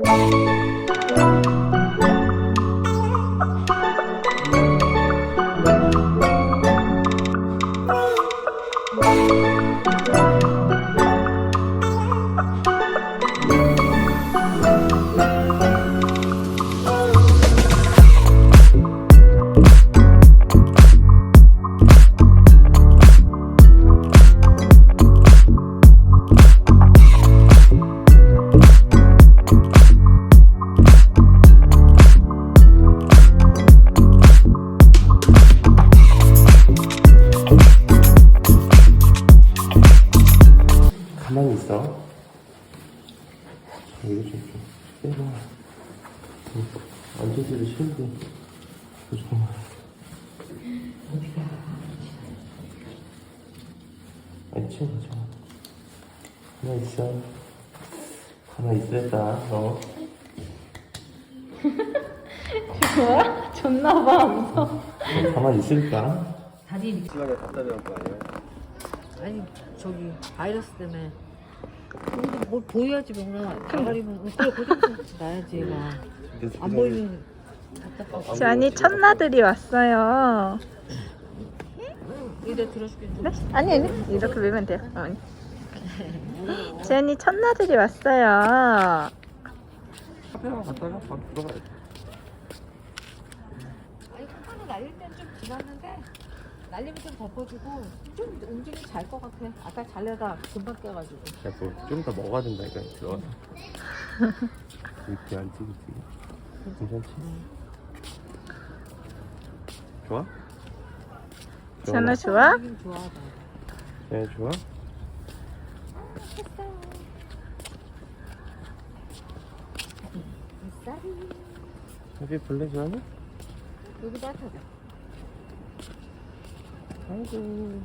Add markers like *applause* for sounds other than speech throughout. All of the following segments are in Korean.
가만 앉아있기도 싫은데. 잠깐만. 어디가? 아니, 치워, 치워. 가만히 있어. 가만히 있어야겠다, 너. 뭐야? 줬나봐 무서워 가만히 있을까? 다리 심하게 갖다 대는 거 아니에요? 아니 저기 바이러스 때문에 뭘 보여야지 명나 가가리면 그래 고정해서 나야지 얘가 안 보이면 답답하고 지안이 첫나들이 왔어요. 이래 들어줄게 네? 아니 아니 이렇게 밀면 돼요. 어머니. 지안이 첫나들이 왔어요. 카페만 갔다가 바로 들어가야 돼. 아니 콩팥을 날릴 땐 좀 지났는데 날리면 좀 덮어주고 좀 움직임 잘것 같아 아까 잘려다 금방 깨가지고 야, 좀더 먹어야 된다니까, 들어가서. *laughs* 이렇게 안 찌겠지? 괜찮지? 좋아? 지안아 좋아? 움직임 좋아하다 네, 좋아? 뱃살이 여기 볼래, 지안이? 여기 따뜻하다 아이고.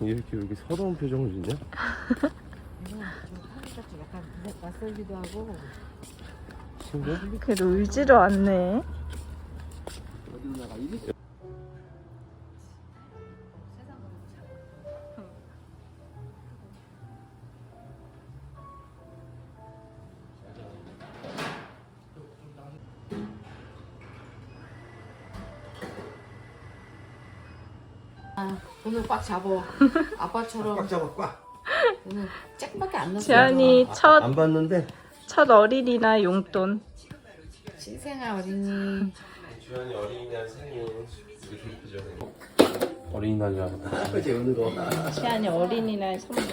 이렇게 왜 이렇게 서러운 표정을 짓냐? 약간 낯설기도 하고 친구? 그래도 울지로 않네. 이리? 아, 오늘 꽉 잡어. *laughs* 아빠처럼 꽉 잡아 꽉. 오늘 잭밖에 안 넣었어. 지안이 첫, 안 봤는데? 첫 어린이날 용돈. 신생아 어린이. 주한이 어린이날 생일 이렇게 어린이날이라 그치 거? 지안이 어린이날 선물.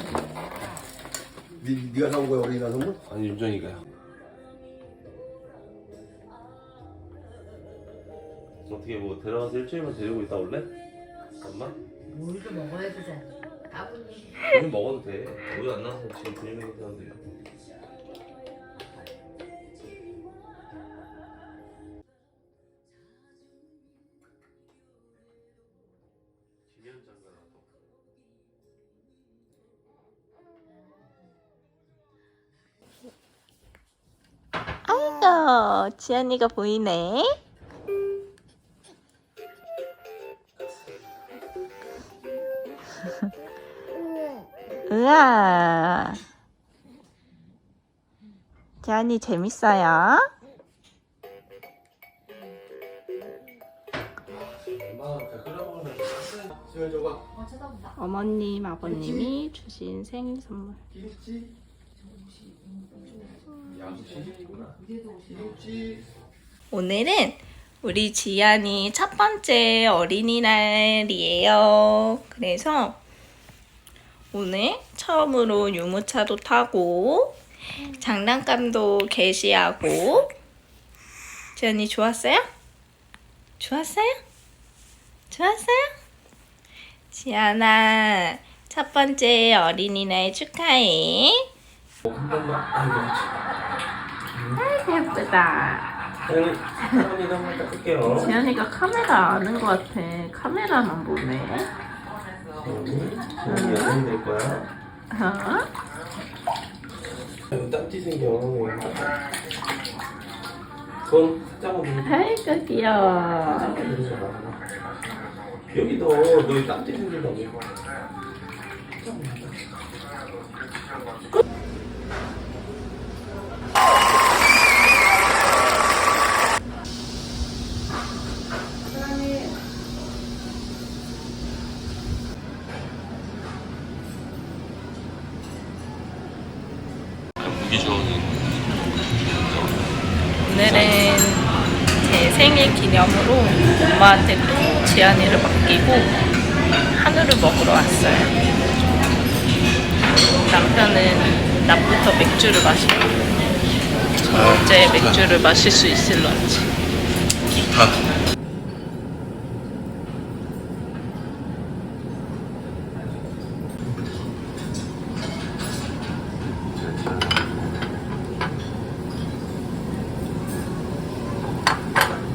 니 네가 사온 거야 어린이날 선물? 아니 윤정이가요 어떻게 뭐 데려가서 일주일만 데리고 있다 올래? 엄마? 물도 먹어야 되잖아. 아버님. 우리 먹어도 돼 우리 안 나와서 지금 분위기 괜찮은데 아이고, 지안이가 보이네. 으아. 지안이 재밌어요? 어. 어머님, 아버님이 주신 생일 선물. 오늘은 우리 지안이 첫 번째 어린이날이에요. 그래서 오늘 처음으로 유모차도 타고 장난감도 게시하고 지안이 좋았어요? 좋았어요? 좋았어요? 지안아 첫 번째 어린이날 축하해. 한 번만 아이고 아이고 예쁘다. 지안이가 카메라 아는 것 같아. 카메라만 보네. 연예인 될 거야. 어? 아이고 땀띠 생겨 손 살짝만 좀 아이고 귀여워. 여기도 너 땀띠 생긴다고 엄마한테 또 지안이를 맡기고 한우를 먹으러 왔어요. 남편은 낮부터 맥주를 마시고 저는 언제 맥주를 마실 수 있을 런지.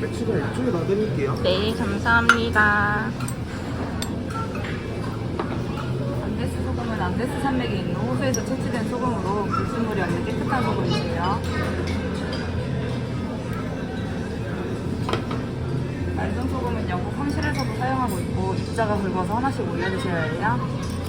맥주가 이쪽에 놔드릴게요. 네, 감사합니다. 안데스 소금은 안데스 산맥에 있는 호수에서 채취된 소금으로 불순물이 없는 깨끗한 소금이세요. 맑은 소금은 영국 황실에서도 사용하고 있고 입자가 굵어서 하나씩 올려 드셔야 해요.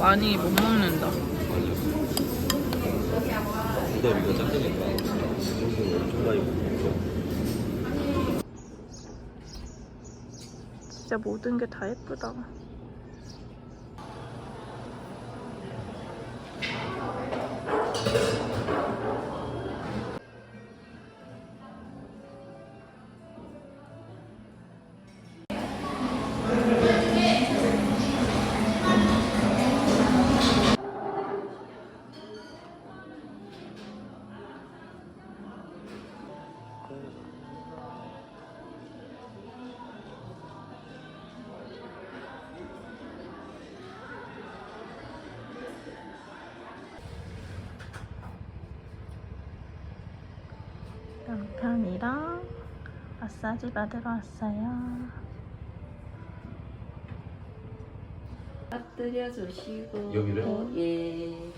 많이 못 먹는다. 진짜 모든 게 다 예쁘다. 마사지 받으러 왔어요. 빠뜨려 주시고 여기를? 예.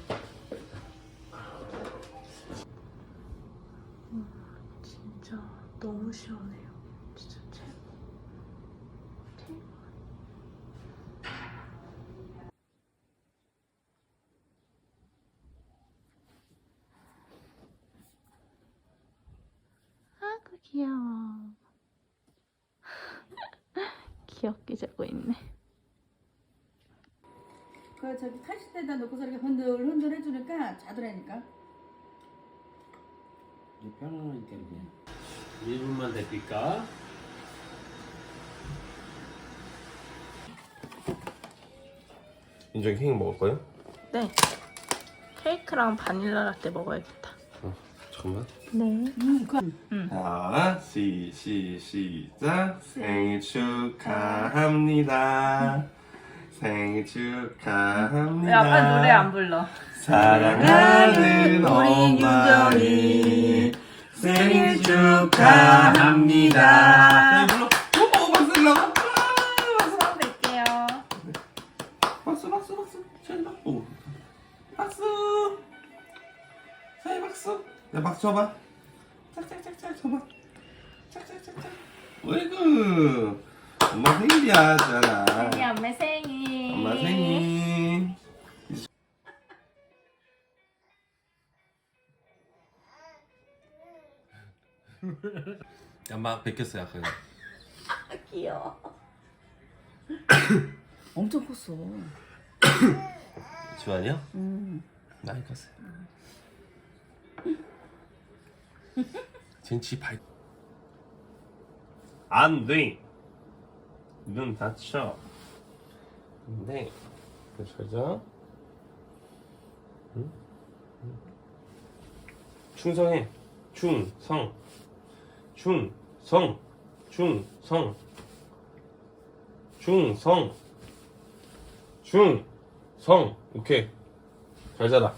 진짜 너무 시원해요. 진짜 최고. 최고. 아구 귀여워. 귀엽게 자고 있네. 그 저기 칼싯대에다 놓고서 이렇게 흔들 흔들 해주니까 자더라니까. 편안하니까 그냥 1분만 데필까? 인정 케이크 먹을 거예요? 네. 케이크랑 바닐라 라떼 먹어야겠다. 잠깐만. 네. 자, 시, 시, 시작. 생일 축하합니다. 생일 축하합니다. 왜 아빠 노래 안 불러? 사랑하는 어머니 생일 축하합니다. 내 박수 쳐봐. 짝짝짝짝 쳐봐. 짝짝짝짝. 어이구. 엄마 생일이야, 잖아. 생일 엄마 생일. 엄마 생일. 엄마 뵙겠어요, 아까. 엄청 컸어. *coughs* 주환이요? 많이 컸어요. 젠치 발. 안 돼. 눈 다쳐. 네. 잘자. 응? 응. 충성해. 충성. 충성. 충성. 충성. 충성. 오케이. 잘 자라.